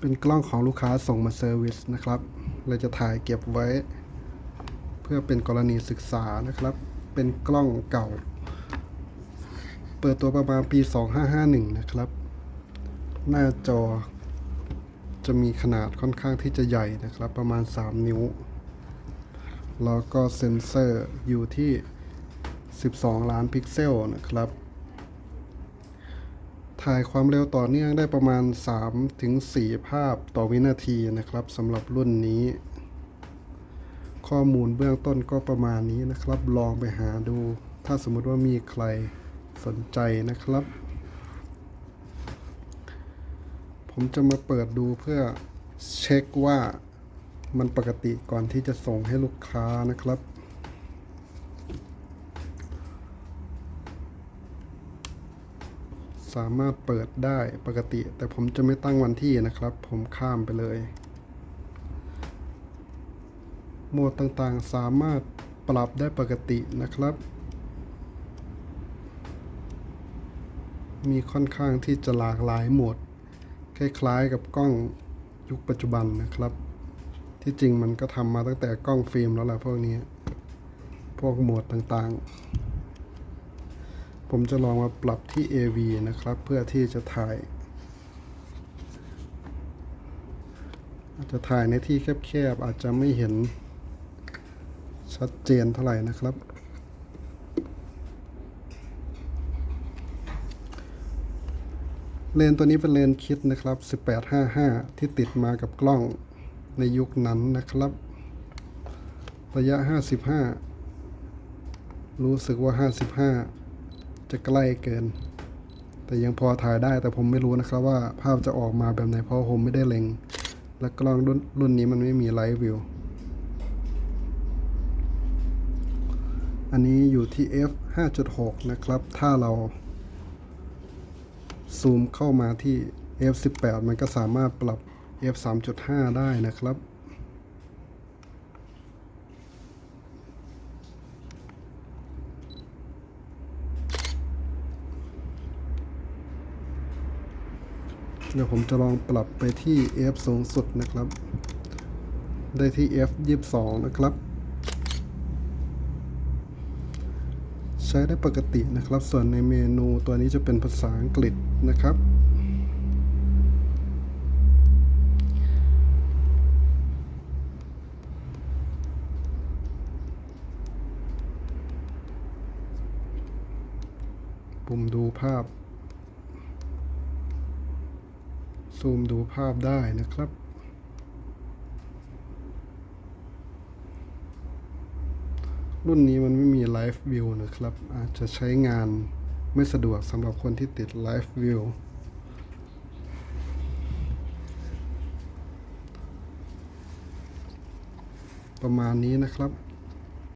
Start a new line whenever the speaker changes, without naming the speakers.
เป็นกล้องของลูกค้าส่งมาเซอร์วิสนะครับ เราจะถ่ายเก็บไว้ เพื่อเป็นกรณีศึกษานะครับ เป็นกล้องเก่า เปิดตัวประมาณปี 2551 นะครับ หน้าจอจะมีขนาดค่อนข้างที่จะใหญ่นะครับ ประมาณ 3 นิ้ว แล้วก็เซ็นเซอร์อยู่ที่ 12 ล้านพิกเซลนะครับ ถ่ายความเร็วต่อเนื่องได้ประมาณ3ถึง4ภาพต่อวินาทีนะครับสำหรับรุ่นนี้ ข้อมูลเบื้องต้นก็ประมาณนี้นะครับ ลองไปหาดู ถ้าสมมติว่ามีใครสนใจนะครับ ผมจะมาเปิดดูเพื่อเช็คว่ามันปกติก่อนที่จะส่งให้ลูกค้านะครับ สามารถเปิดได้ปกติ แต่ผมจะไม่ตั้งวันที่นะครับ ผมข้ามไปเลย โหมดต่างๆสามารถปรับได้ปกตินะครับ มีค่อนข้างที่จะหลากหลายโหมด คล้ายๆกับกล้องยุคปัจจุบันนะครับ ที่จริงมันก็ทำมาตั้งแต่กล้องฟิล์มแล้วแหละพวกนี้ พวกโหมดต่างๆ ผมจะลองมาปรับที่ AV นะครับ เพื่อที่จะถ่าย อาจจะถ่ายในที่แคบๆ อาจจะไม่เห็นชัดเจนเท่าไหร่นะครับ เลนตัวนี้เป็นเลนคิดนะครับ 1855 ที่ติดมากับกล้องในยุคนั้นนะครับ ระยะ 55 รู้สึกว่า 55 จะใกล้เกิน แต่ยังพอถ่ายได้แต่ผมไม่รู้นะครับว่าภาพจะออกมาแบบไหนเพราะผมไม่ได้เล็ง และกล้องรุ่นรุ่นนี้มันไม่มีไลท์วิวอันนี้อยู่ที่ f 5.6 นะครับ ถ้าเรา ซูมเข้ามาที่ f 18มันก็สามารถปรับ f 3.5 ได้นะครับ เดี๋ยวผมจะลองปรับไปที่ f สูงสุดนะครับ ได้ที่ f 22 นะครับ ใช้ได้ปกตินะครับ ส่วนในเมนูตัวนี้จะเป็นภาษาอังกฤษนะครับ ปุ่มดูภาพ ซูมดูภาพได้นะครับ รุ่นนี้มันไม่มีไลฟ์วิวนะครับ อาจจะใช้งานไม่สะดวกสำหรับคนที่ติดไลฟ์วิวประมาณนี้นะครับ